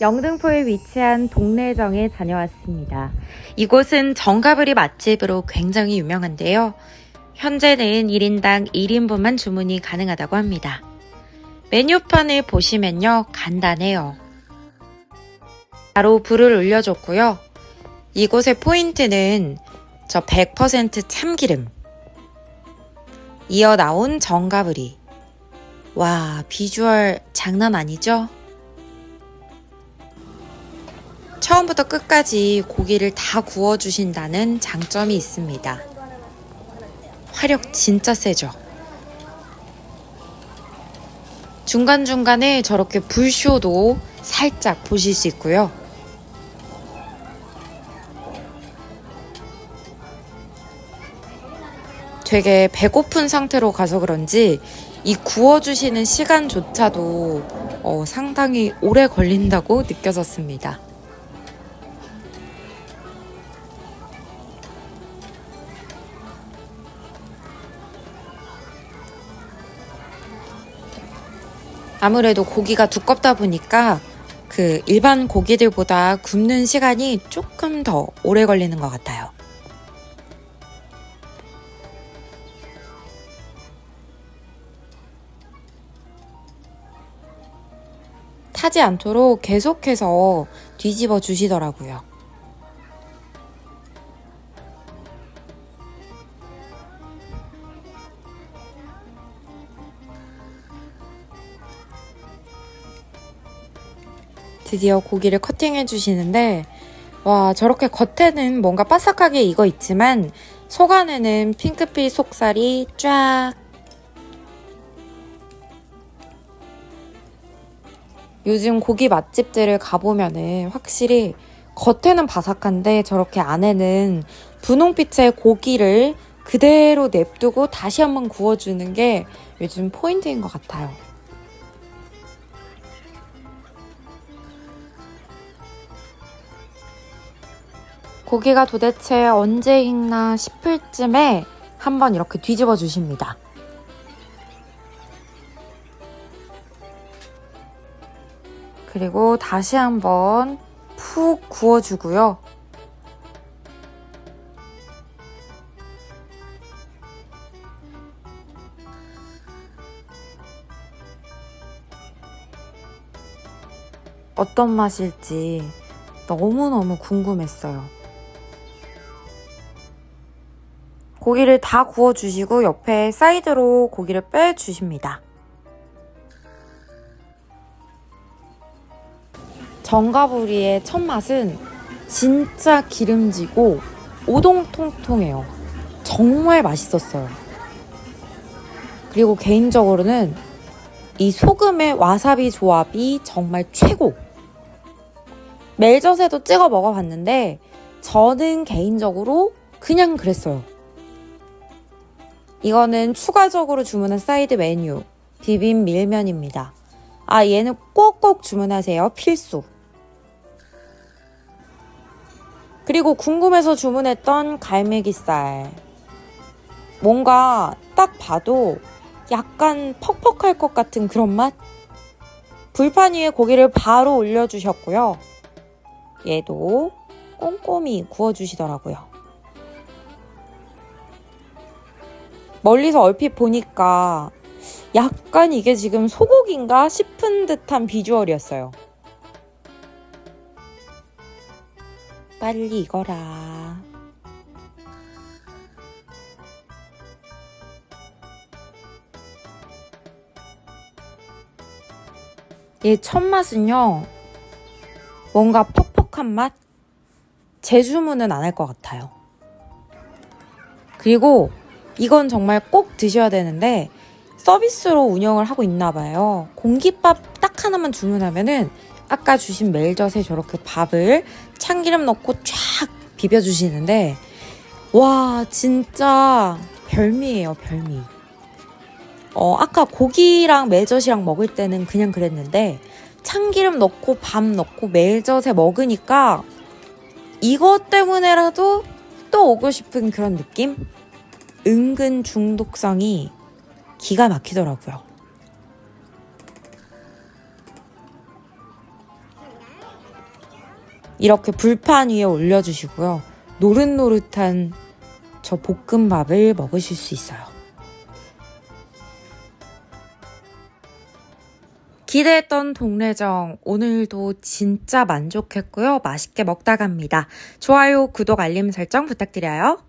영등포에 위치한 동래정에 다녀왔습니다. 이곳은 정가브리 맛집으로 굉장히 유명한데요. 현재는 1인당 1인분만 주문이 가능하다고 합니다. 메뉴판을 보시면요, 간단해요. 바로 불을 올려줬고요. 이곳의 포인트는 저 100% 참기름. 이어 나온 정가브리. 와, 비주얼 장난 아니죠? 처음부터 끝까지 고기를 다 구워주신다는 장점이 있습니다. 화력 진짜 세죠? 중간중간에 저렇게 불쇼도 살짝 보실 수 있고요. 되게 배고픈 상태로 가서 그런지 이 구워주시는 시간조차도 어, 상당히 오래 걸린다고 느껴졌습니다. 아무래도 고기가 두껍다 보니까 그 일반 고기들보다 굽는 시간이 조금 더 오래 걸리는 것 같아요. 타지 않도록 계속해서 뒤집어 주시더라고요. 드디어 고기를 커팅해 주시는데 와 저렇게 겉에는 뭔가 바삭하게 익어 있지만 속 안에는 핑크빛 속살이 쫙 요즘 고기 맛집들을 가보면은 확실히 겉에는 바삭한데 저렇게 안에는 분홍빛의 고기를 그대로 냅두고 다시 한번 구워주는 게 요즘 포인트인 것 같아요. 고기가 도대체 언제 익나 싶을 쯤에 한번 이렇게 뒤집어 주십니다. 그리고 다시 한번 푹 구워주고요. 어떤 맛일지 너무너무 궁금했어요. 고기를 다 구워주시고 옆에 사이드로 고기를 빼주십니다. 정가부리의 첫 맛은 진짜 기름지고 오동통통해요. 정말 맛있었어요. 그리고 개인적으로는 이 소금의 와사비 조합이 정말 최고. 멜젓에도 찍어 먹어봤는데 저는 개인적으로 그냥 그랬어요. 이거는 추가적으로 주문한 사이드 메뉴 비빔 밀면입니다. 아 얘는 꼭꼭 주문하세요. 필수. 그리고 궁금해서 주문했던 갈매기살. 뭔가 딱 봐도 약간 퍽퍽할 것 같은 그런 맛? 불판 위에 고기를 바로 올려주셨고요. 얘도 꼼꼼히 구워주시더라고요. 멀리서 얼핏 보니까 약간 이게 지금 소고기인가 싶은 듯한 비주얼이었어요. 빨리 익어라. 얘 첫 맛은요, 뭔가 퍽퍽한 맛? 재주문은 안 할 것 같아요. 그리고 이건 정말 꼭 드셔야 되는데, 서비스로 운영을 하고 있나 봐요. 공깃밥 딱 하나만 주문하면은 아까 주신 멜젓에 저렇게 밥을 참기름 넣고 쫙 비벼주시는데 와 진짜 별미예요 별미. 어 아까 고기랑 멜젓이랑 먹을 때는 그냥 그랬는데 참기름 넣고 밥 넣고 멜젓에 먹으니까 이것 때문에라도 또 오고 싶은 그런 느낌? 은근 중독성이 기가 막히더라고요. 이렇게 불판 위에 올려주시고요. 노릇노릇한 저 볶음밥을 먹으실 수 있어요. 기대했던 동래정 오늘도 진짜 만족했고요. 맛있게 먹다 갑니다. 좋아요, 구독, 알림 설정 부탁드려요.